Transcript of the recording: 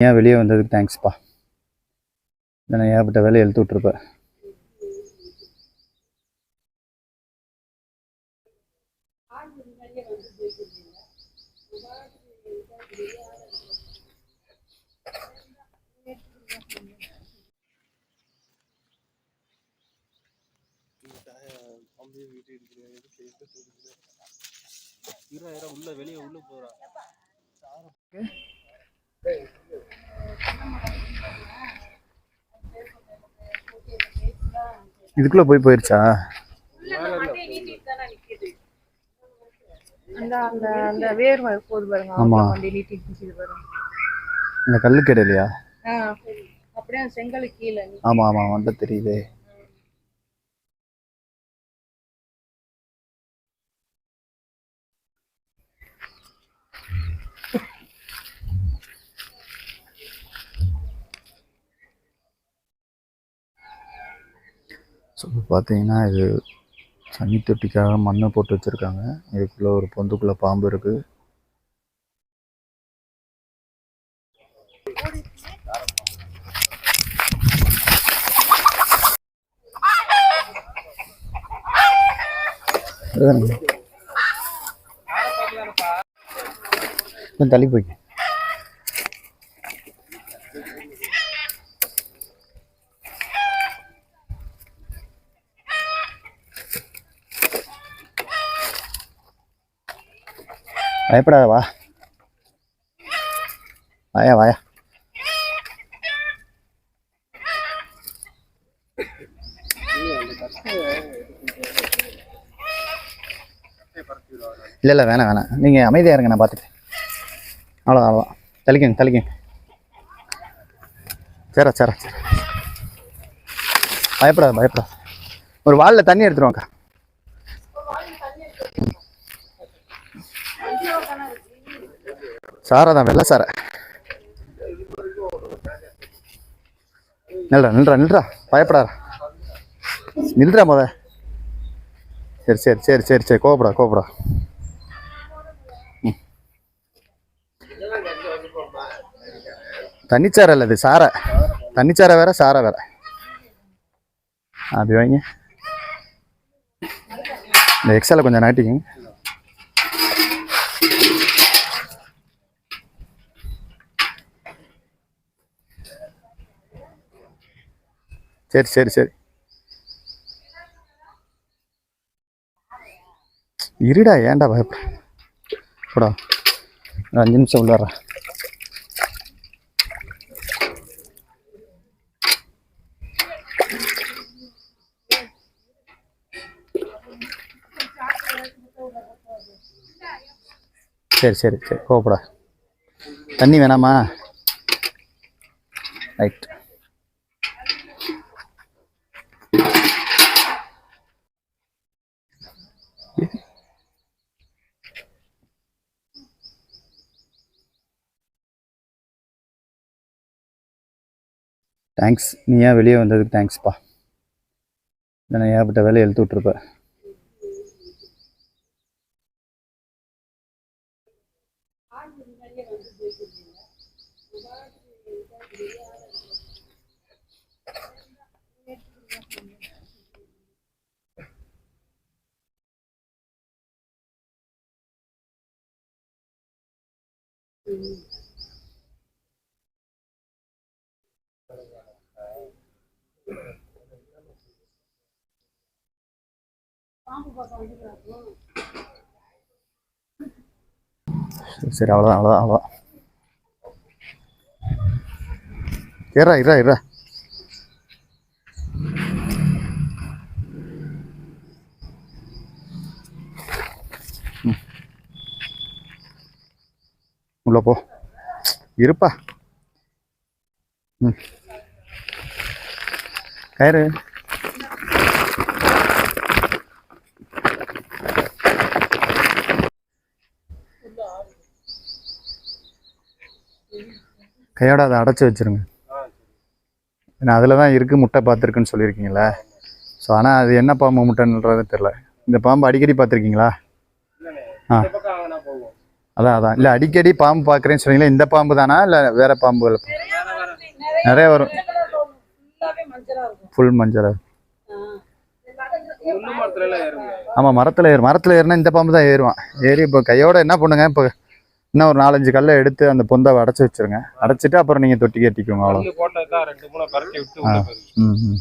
ஏன் வெளியே வந்ததுக்கு தேங்க்ஸ்ப்பா நான் ஏகப்பட்ட வேலையை எழுத்து விட்ருப்பேன் உள்ள வெளியே உள்ள போறா. இதுக்குள்ளே போய் போயிருச்சா? ஆமா. இந்த செங்கல் கீழே ஆமாம் ஆமாம் வந்த தெரியுதே. ஸோ இப்போ பார்த்தீங்கன்னா இது தண்ணி தொட்டிக்காக மண்ணை போட்டு வச்சுருக்காங்க. இதுக்குள்ளே ஒரு பொந்துக்குள்ளே பாம்பு இருக்குது தள்ளி போய்க்கு. பயப்படாத வா வாயா வாயா. இல்லை இல்லை வேணாம் வேணாம். நீங்கள் அமைதியாக இருங்க நான் பார்த்துட்டு அவ்வளோதான் அவ்வளோதான் தெளிக்கங்க தெளிக்கங்க. சரா சரா சரி. பயப்படாத பயப்படாத. ஒரு வாளில் தண்ணி எடுத்துருவாங்க சாரை தான் வெள்ளை சாரை. நில்றா நில்றா நில்றா. பயப்படாரா நில்றா முத. சரி சரி சரி சரி சரி. கோவப்படா கோபடா ம். தண்ணிச்சாரை இல்லை இது சாரை. தண்ணிச்சாரை வேற சாரை வேற. அப்படி வாங்க. இந்த எக்ஸலை கொஞ்சம் நாட்டிக்கிங்க சரி சரி சரி. இருடா ஏன்டா பயப்பட போடா. அஞ்சு நிமிஷம் உள்ளார சரி சரி சரி. கோப்படா தண்ணி வேணாமா? ரைட் தேங்க்ஸ் நீ ஏன் வெளியே வந்ததுக்கு தேங்க்ஸ்ப்பா நான் ஏகப்பட்ட வேலையை எழுத்து விட்ருப்பேன் சரி அவ்வளோதான் அவ்வளோதான் அவ்வளோதான் இரா இரா இரா உள்ள போ. இருப்பா. ம். கயிறு. கையோட அதை அடைச்சி வச்சிருங்க. ஏன்னா அதில் தான் இருக்குது முட்டை பார்த்துருக்குன்னு சொல்லியிருக்கீங்களே. ஸோ ஆனால் அது என்ன பாம்பு முட்டைன்றது தெரில இந்த பாம்பு அடிக்கடி பார்த்துருக்கீங்களா? ஆ. அதான் அதான். இல்லை அடிக்கடி பாம்பு பார்க்குறேன்னு சொன்னீங்களா இந்த பாம்பு தானா? இல்லை வேற பாம்புகள் நிறைய வரும். ஃபுல் மஞ்சள் முள்ளு மரத்துல எல்லாம் ஏறுங்க. ஆமாம் மரத்தில் ஏறும் மரத்தில் ஏறினா இந்த பாம்பு தான் ஏறுவான். ஏறி இப்போ கையோட என்ன பண்ணுங்க? இப்போ இன்னும் ஒரு நாலஞ்சு கல்லை எடுத்து அந்த பொந்தாவை அடைச்சி வச்சிருங்க. அடைச்சிட்டு அப்புறம் நீங்கள் தொட்டி கட்டிக்கோங்க அவ்வளோ ம் ம்.